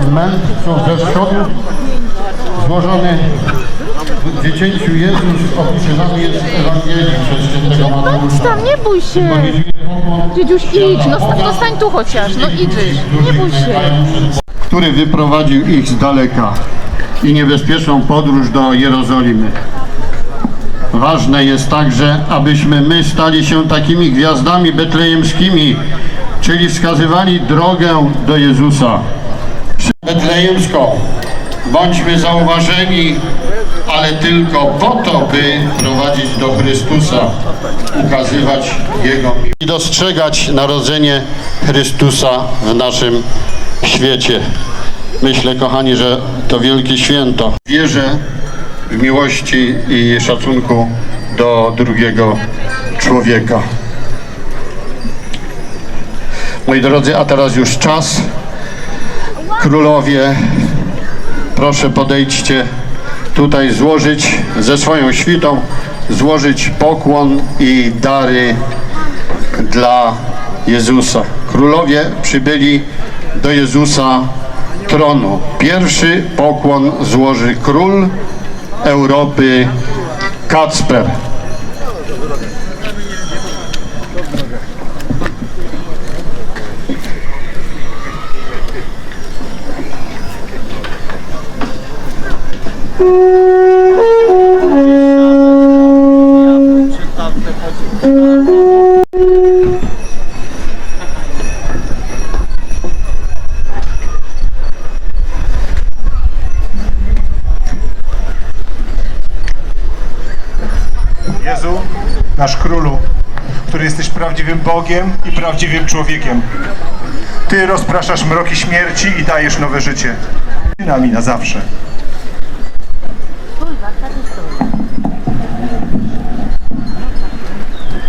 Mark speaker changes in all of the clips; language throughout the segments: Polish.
Speaker 1: mędrców ze wschodu, złożony w dziecięciu Jezus opisywany jest w Ewangelii przez świętego Mateusza.
Speaker 2: Tam, nie bój się. Dziedziuś, idź, no, sta- no stań tu chociaż, no idziesz, nie bój się.
Speaker 1: który wyprowadził ich z daleka i niebezpieczną podróż do Jerozolimy. Ważne jest także, abyśmy my stali się takimi gwiazdami betlejemskimi, czyli wskazywali drogę do Jezusa. Betlejemską. Bądźmy zauważeni, ale tylko po to, by prowadzić do Chrystusa, ukazywać Jego miłość i dostrzegać narodzenie Chrystusa w naszym świecie. Myślę, kochani, że to wielkie święto. Wierzę w miłości i szacunku do drugiego człowieka. Moi drodzy, a teraz już czas. Królowie, proszę podejdźcie tutaj złożyć ze swoją świtą, złożyć pokłon i dary dla Jezusa. Królowie przybyli do Jezusa tronu. Pierwszy pokłon złoży król Europy Kacper.
Speaker 3: Nasz królu, który jesteś prawdziwym Bogiem i prawdziwym człowiekiem. Ty rozpraszasz mroki śmierci i dajesz nowe życie. Ty nami na zawsze.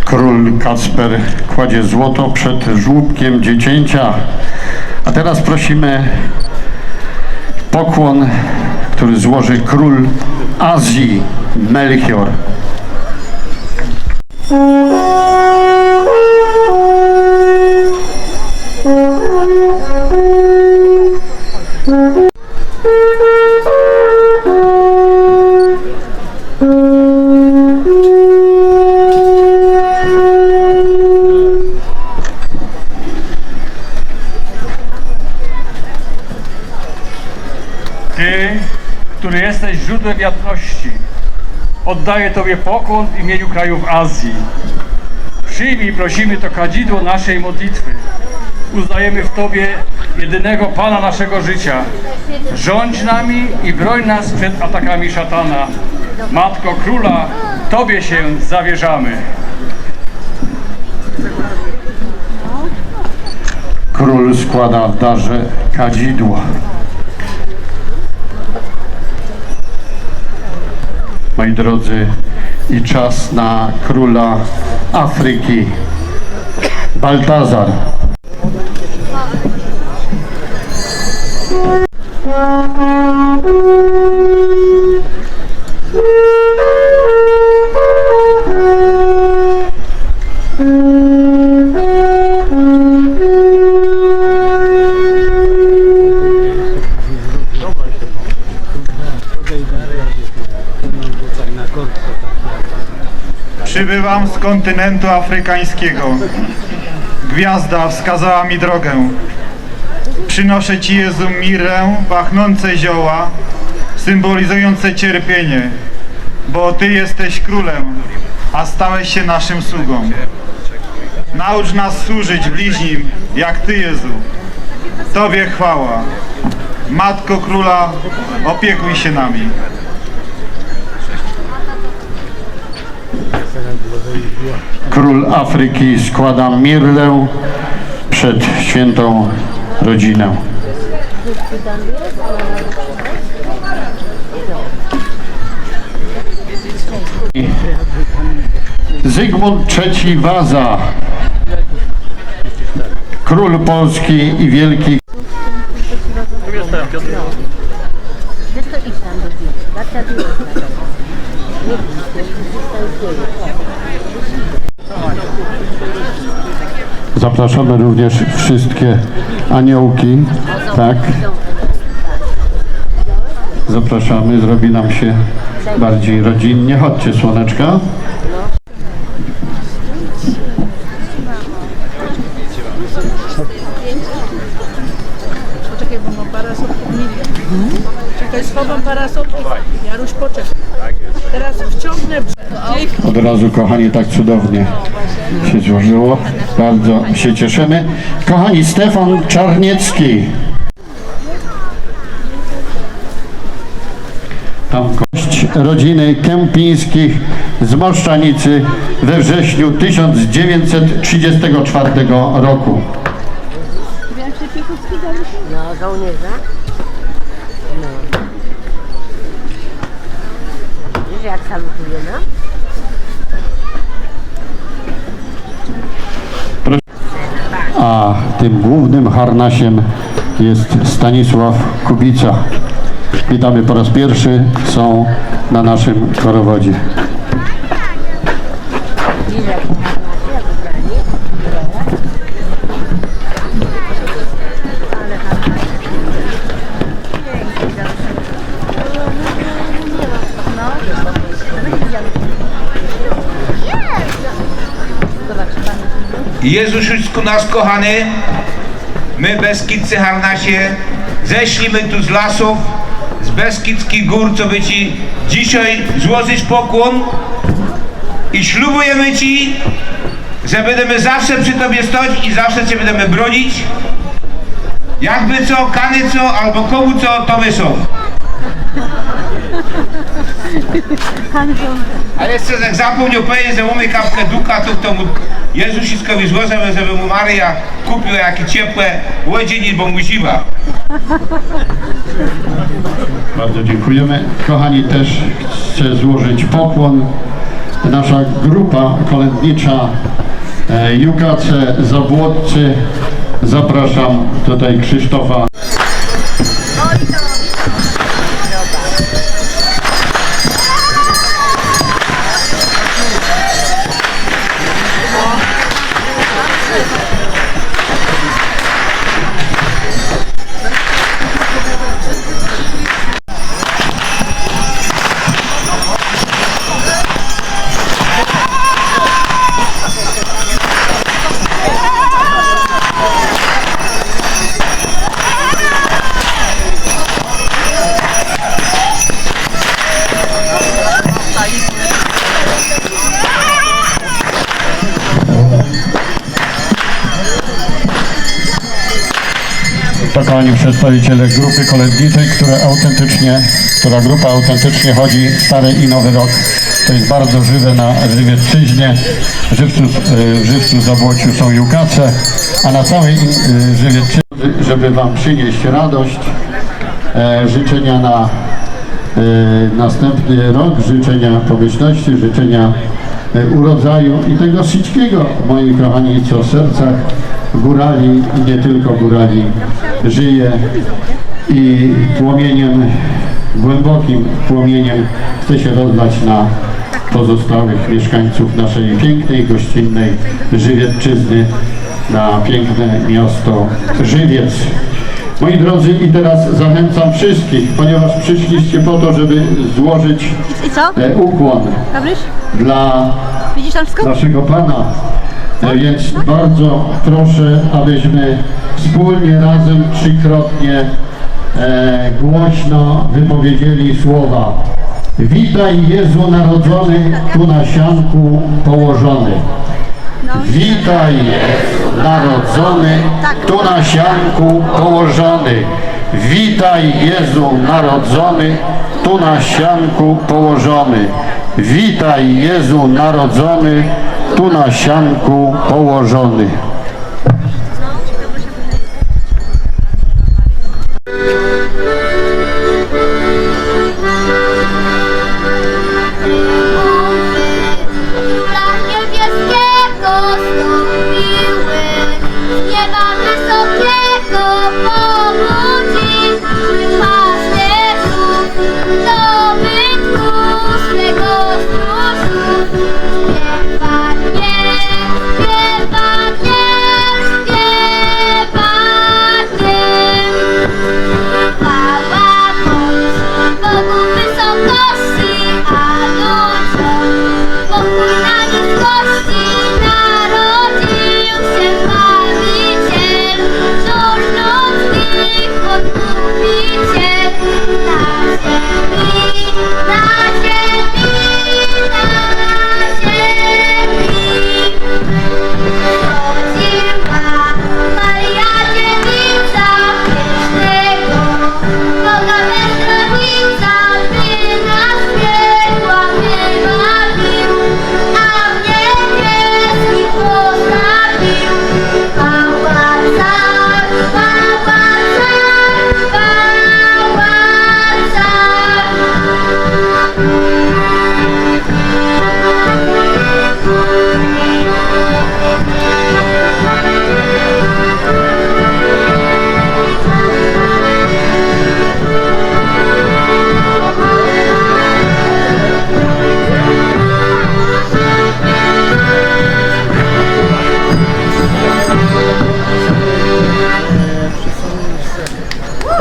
Speaker 1: Król Kacper kładzie złoto przed żłóbkiem dziecięcia. A teraz prosimy pokłon, który złoży król Azji Melchior.
Speaker 4: Ty, który jesteś źródłem jasności, oddaję Tobie pokłon w imieniu krajów Azji. Przyjmij, prosimy, to kadzidło naszej modlitwy. Uznajemy w Tobie jedynego Pana naszego życia. Rządź nami i broń nas przed atakami szatana. Matko Króla, Tobie się zawierzamy.
Speaker 1: Król składa w darze kadzidło. Moi drodzy, i czas na króla Afryki, Baltazar.
Speaker 3: Przybywam z kontynentu afrykańskiego. Gwiazda wskazała mi drogę. Przynoszę Ci, Jezu, mirę, pachnące zioła, symbolizujące cierpienie, bo Ty jesteś królem, a stałeś się naszym sługą. Naucz nas służyć bliźnim, jak Ty, Jezu. Tobie chwała. Matko Króla, opiekuj się nami.
Speaker 1: Król Afryki składa mirlę przed świętą rodzinę. Zygmunt III Waza, król Polski i wielki
Speaker 5: Wiesz to idź tam do dzieci. Babcia tu jest. Nie bój się, wszystko jest
Speaker 1: Zapraszamy również wszystkie aniołki, tak? zapraszamy, zrobi nam się bardziej rodzinnie. Chodźcie, słoneczka.
Speaker 6: Poczekaj, bo mam parasol. Czekaj, schowam parasol. Jaruś, poczekaj. Teraz wciągnę.
Speaker 1: Od razu, kochani, tak cudownie się złożyło. Bardzo się cieszymy. Kochani, Stefan Czarniecki. Tam kość rodziny Kępińskich z Moszczanicy we wrześniu 1934 roku.
Speaker 5: No, żołnierza. Widzisz jak salutuje, no?
Speaker 1: A tym głównym harnasiem jest Stanisław Kubica. Witamy po raz pierwszy, są na naszym korowodzie.
Speaker 7: Jezuszyczku nasz kochany, my Beskidzcy Harnasie zeszliśmy tu z lasów, z Beskidzkich gór, co by Ci dzisiaj złożyć pokłon i ślubujemy Ci, że będziemy zawsze przy Tobie stać i zawsze Cię będziemy bronić. Jakby co, kany co, albo komu co, to my są. Ale jeszcze jak zapomniał powiedzieć, że mamy kapkę duka, to, to mu Jezusiskowi złożymy, żeby mu Maria kupiła jakie ciepłe łodzieni, bo mu zima.
Speaker 1: Bardzo dziękujemy. Kochani, też chcę złożyć pokłon. Nasza grupa kolędnicza Jukace Zabłodcy. Zapraszam tutaj Krzysztofa Kochani przedstawiciele grupy kolędniczej, które autentycznie, która grupa autentycznie chodzi stary i nowy rok. To jest bardzo żywe na Żywiecczyźnie. W Żywcu, Żywcu Zabłociu są Jukace, a na całej e, Żywiecczyźnie, żeby Wam przynieść radość, e, życzenia na e, następny rok, życzenia pomyślności, życzenia e, urodzaju i tego wszystkiego, moi kochani, co w sercach górali i nie tylko górali żyje i płomieniem, głębokim płomieniem chce się rozlać na pozostałych mieszkańców naszej pięknej, gościnnej Żywiecczyzny, na piękne miasto Żywiec. Moi drodzy, i teraz zachęcam wszystkich, ponieważ przyszliście po to, żeby złożyć e, ukłon dla naszego Pana. Więc bardzo proszę, abyśmy wspólnie, razem, trzykrotnie e, głośno wypowiedzieli słowa Witaj Jezu Narodzony, tu na sianku położony. Witaj Jezu Narodzony, tu na sianku położony. Witaj Jezu Narodzony, tu na sianku położony. Witaj Jezu Narodzony, tu na sianku położony.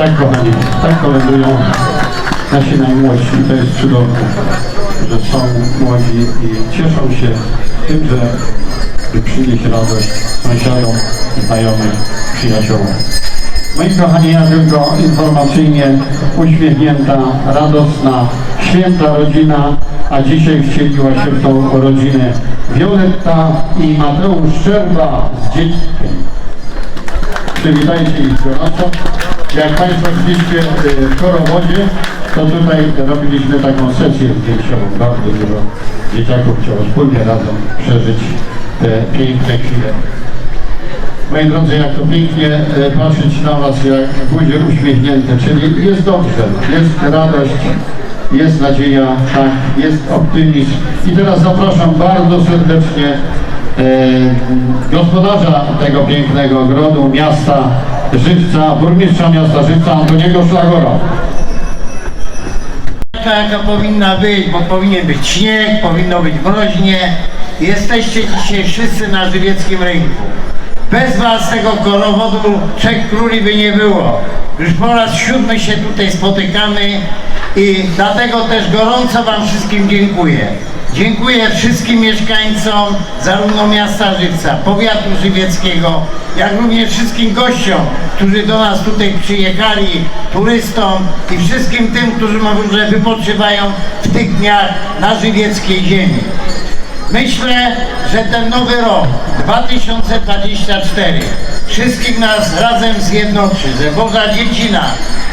Speaker 1: Tak kochani, tak koledują nasi najmłodsi. To jest cudowne, że są młodzi i cieszą się tym, że przynieść radość sąsiadom, znajomym, przyjaciołom. Moi kochani, ja tylko informacyjnie uśmiechnięta, radosna, święta rodzina, a dzisiaj wcieliła się w tą rodzinę Wioletta i Mateusz Szczerba z dzieckiem. Przywitajcie ich gorąco. Jak Państwo szliście y, w Korowodzie, to tutaj robiliśmy taką sesję zdjęciową. Bardzo dużo dzieciaków chciało wspólnie razem przeżyć te piękne chwile. Moi drodzy, jak to pięknie e, patrzeć na Was, jak buzie uśmiechnięte, czyli jest dobrze, jest radość, jest nadzieja, tak, jest optymizm. I teraz zapraszam bardzo serdecznie gospodarza tego pięknego ogrodu, miasta Żywca, burmistrza miasta Żywca, Antoniego Szlagora.
Speaker 8: taka jaka powinna być, bo powinien być śnieg, powinno być mroźnie. Jesteście dzisiaj wszyscy na żywieckim rynku. Bez was tego korowodu Trzech Króli by nie było. Już po raz siódmy się tutaj spotykamy i dlatego też gorąco wam wszystkim dziękuję. Dziękuję wszystkim mieszkańcom zarówno miasta Żywca, powiatu żywieckiego, jak również wszystkim gościom, którzy do nas tutaj przyjechali, turystom i wszystkim tym, którzy może wypoczywają w tych dniach na żywieckiej ziemi. Myślę, że ten nowy rok 2024 wszystkich nas razem zjednoczy, że Boża Dziecina,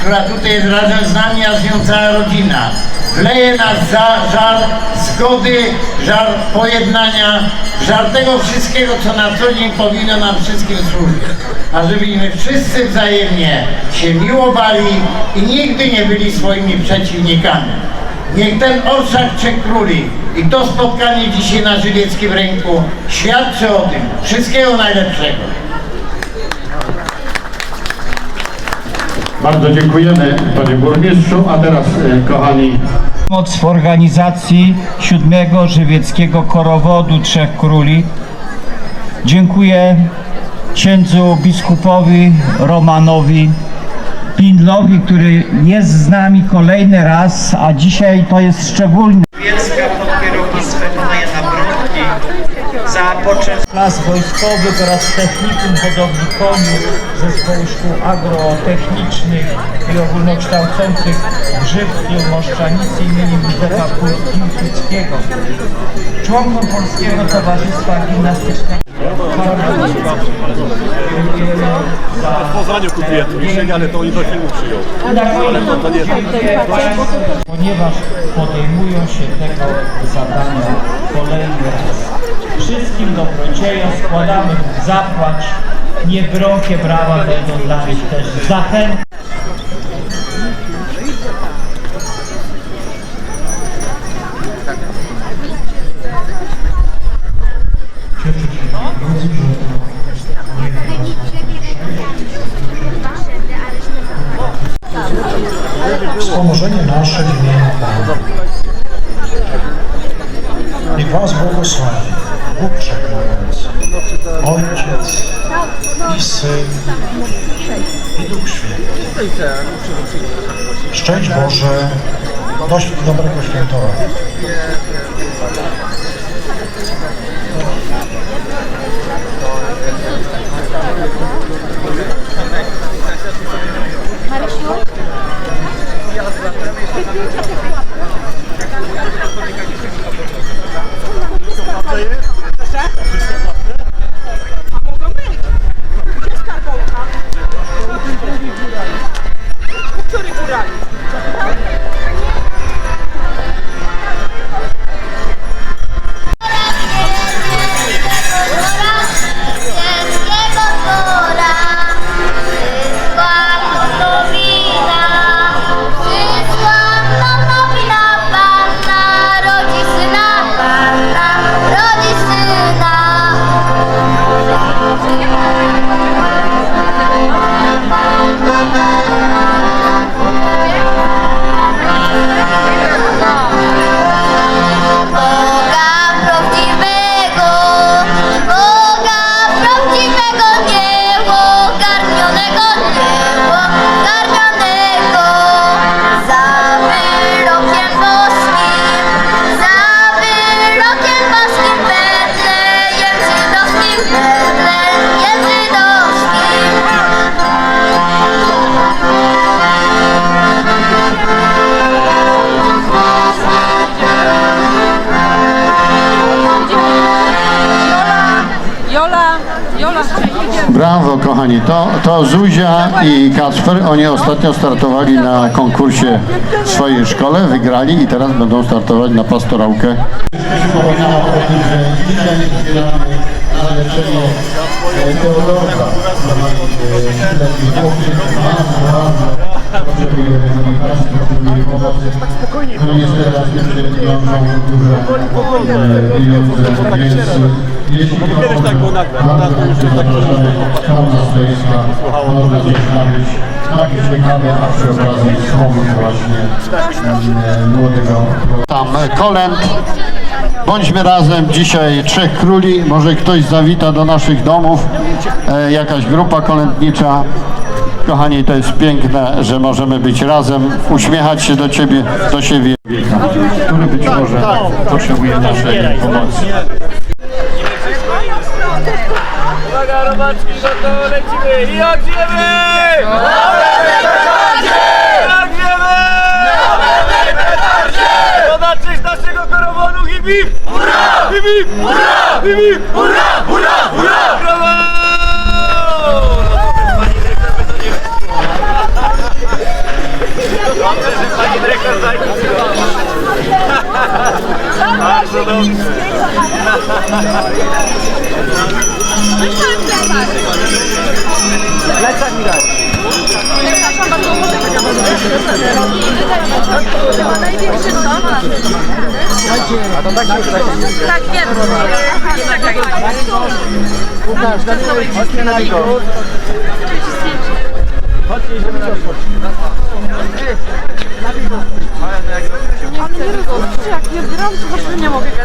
Speaker 8: która tutaj jest razem z nami, a z nią cała rodzina, wleje nas za żar zgody, żar pojednania, żar tego wszystkiego, co na co dzień powinno nam wszystkim służyć. A żebyśmy wszyscy wzajemnie się miłowali i nigdy nie byli swoimi przeciwnikami. Niech ten orszak Trzech Króli i to spotkanie dzisiaj na Żywieckim Rynku świadczy o tym. Wszystkiego najlepszego.
Speaker 1: Bardzo dziękujemy Panie Burmistrzu, a teraz e, kochani
Speaker 9: Pomoc w organizacji siódmego żywieckiego korowodu Trzech Króli. Dziękuję księdzu biskupowi Romanowi Pindlowi, który jest z nami kolejny raz, a dzisiaj to jest szczególny
Speaker 10: pod kierownictwem za poczęstującą
Speaker 9: klas wojskowych oraz technikum hodowli koni zespołu szkół agrotechnicznych i ogólnokształcących w Żywcu, Moszczanicy imieniem Józefa Piłsudskiego. Członkom Polskiego Towarzystwa Gimnastycznego.
Speaker 11: W Poznaniu kupiłem tuliczek, ale to oni do filmu przyjął. Ale to, to nie
Speaker 9: ponieważ podejmują się tego zadania kolejny raz. Wszystkim dobrodziejom składamy zapłać. Niech gromkie brawa będą dla nich też zachętą.
Speaker 12: Maraşıyor. Peki, çok
Speaker 1: kochani, to, to Zuzia i Kacper, oni ostatnio startowali na konkursie w swojej szkole, wygrali i teraz będą startować na pastorałkę. Przypominam
Speaker 11: tak tak, tak,
Speaker 1: wspomóc właśnie e. Tam kolęd, bądźmy razem, dzisiaj Trzech Króli, może ktoś zawita do naszych domów, e, jakaś grupa kolędnicza. Kochani, to jest piękne, że możemy być razem, uśmiechać się do Ciebie, do siebie, który być może potrzebuje naszej pomocy.
Speaker 11: Uwaga, robaczki, to lecimy i! Ogniemy! Zobaczyć naszego hip hip! Hip hip! Hip hip! Hurra! Hurra! Hurra! Dyrektor zajmie Bardzo dobrze. Plecak mi daj.
Speaker 2: Największy co?
Speaker 11: A to tak się
Speaker 2: Tak, wiem. Czekaj.
Speaker 11: Łukasz, chodźmy na niego. Chodźcie, idziemy na niego.
Speaker 2: Ale nie rozumiem, jak nie gram, to właśnie nie mogę